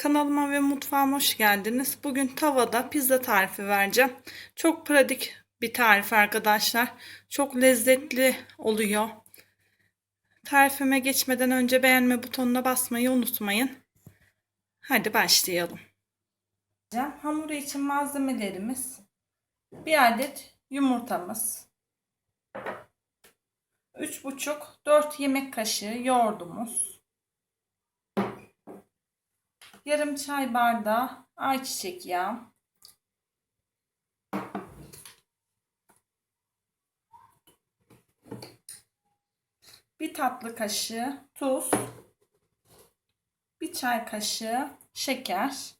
Kanalıma ve mutfağıma hoş geldiniz. Bugün tavada pizza tarifi vereceğim. Çok pratik bir tarif arkadaşlar. Çok lezzetli oluyor. Tarifime geçmeden önce beğenme butonuna basmayı unutmayın. Hadi başlayalım. Hamuru için malzemelerimiz bir adet yumurtamız, 3,5-4 yemek kaşığı yoğurdumuz, yarım çay bardağı ayçiçek yağı, bir tatlı kaşığı tuz, bir çay kaşığı şeker,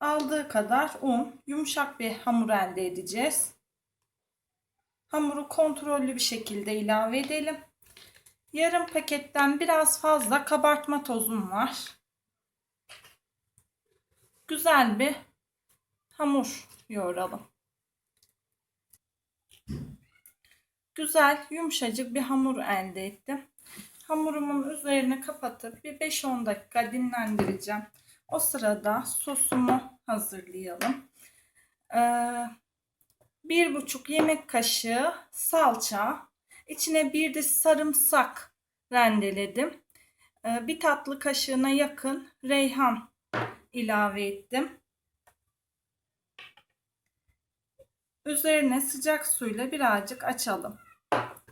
aldığı kadar un, yumuşak bir hamur elde edeceğiz. Hamuru kontrollü bir şekilde ilave edelim. Yarım paketten biraz fazla kabartma tozum var. Güzel bir hamur yoğuralım. Güzel, yumuşacık bir hamur elde ettim. Hamurumun üzerine kapatıp bir 5-10 dakika dinlendireceğim. O sırada sosumu hazırlayalım. Ee, bir buçuk yemek kaşığı salça, içine bir de sarımsak rendeledim. Ee, bir tatlı kaşığına yakın reyhan ilave ettim. Üzerine sıcak suyla birazcık açalım.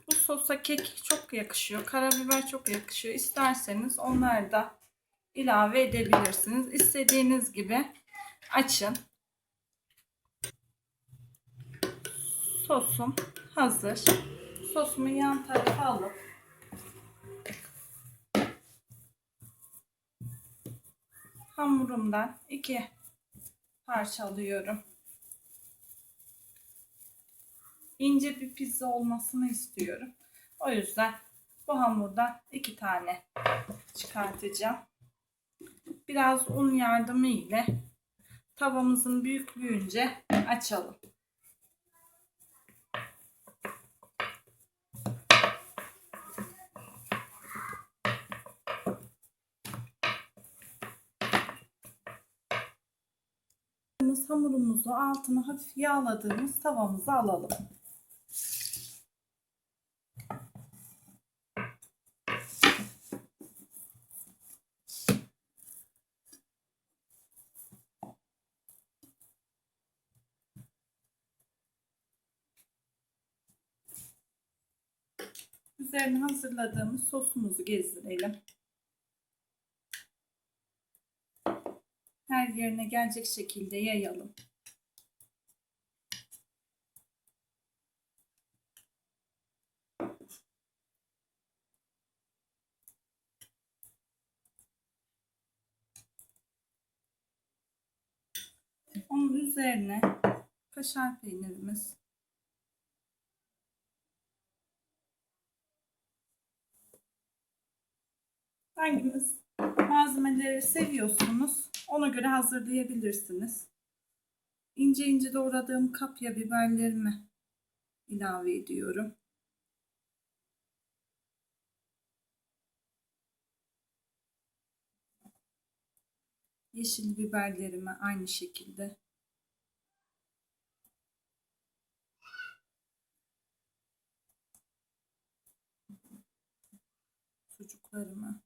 Bu sosa kekik çok yakışıyor. Karabiber çok yakışıyor. İsterseniz onları da ilave edebilirsiniz. İstediğiniz gibi açın. Sosum hazır. Sosumu yan tarafa alıp hamurumdan iki parça alıyorum. İnce bir pizza olmasını istiyorum. O yüzden bu hamurdan iki tane çıkartacağım. Biraz un yardımı ile tavamızın büyüklüğünce açalım. Hamurumuzu altını hafif yağladığımız tavamıza alalım. Üzerine hazırladığımız sosumuzu gezdirelim. Her yerine gelecek şekilde yayalım. Onun üzerine kaşar peynirimiz hanginiz malzemeleri seviyorsunuz ona göre hazırlayabilirsiniz. İnce ince doğradığım kapya biberlerimi ilave ediyorum. Yeşil biberlerimi aynı şekilde sucuklarımı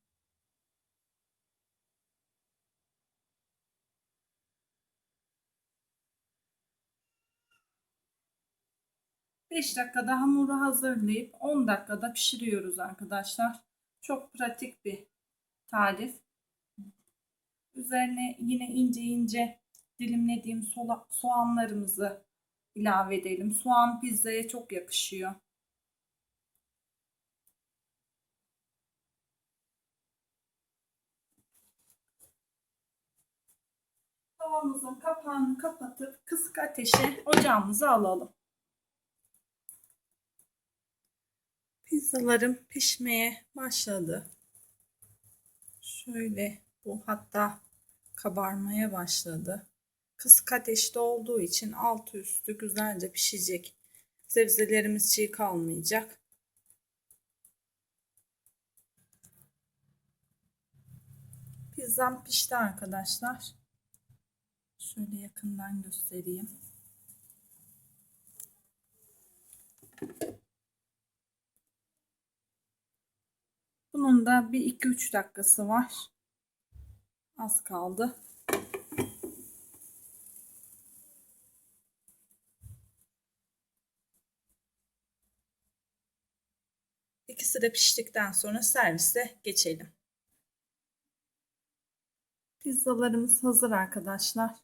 5 dakikada hamuru hazırlayıp 10 dakikada pişiriyoruz arkadaşlar. Çok pratik bir tarif. Üzerine yine ince ince dilimlediğim soğanlarımızı ilave edelim. Soğan pizzaya çok yakışıyor. Tavamızın kapağını kapatıp kısık ateşe ocağımızı alalım. Pizzalarım pişmeye başladı. Şöyle bu hatta kabarmaya başladı. Kısık ateşte olduğu için altı üstü güzelce pişecek. Sebzelerimiz çiğ kalmayacak. Pizzam pişti arkadaşlar. Şöyle yakından göstereyim. Bunun da bir 2-3 dakikası var. Az kaldı. İkisi de piştikten sonra servise geçelim. Pizzalarımız hazır arkadaşlar.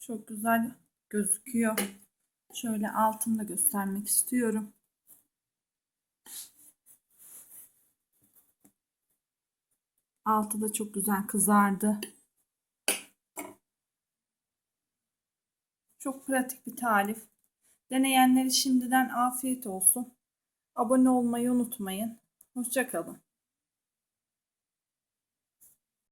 Çok güzel gözüküyor. Şöyle altını da göstermek istiyorum. Altı da çok güzel kızardı. Çok pratik bir tarif. Deneyenleri şimdiden afiyet olsun. Abone olmayı unutmayın. Hoşçakalın.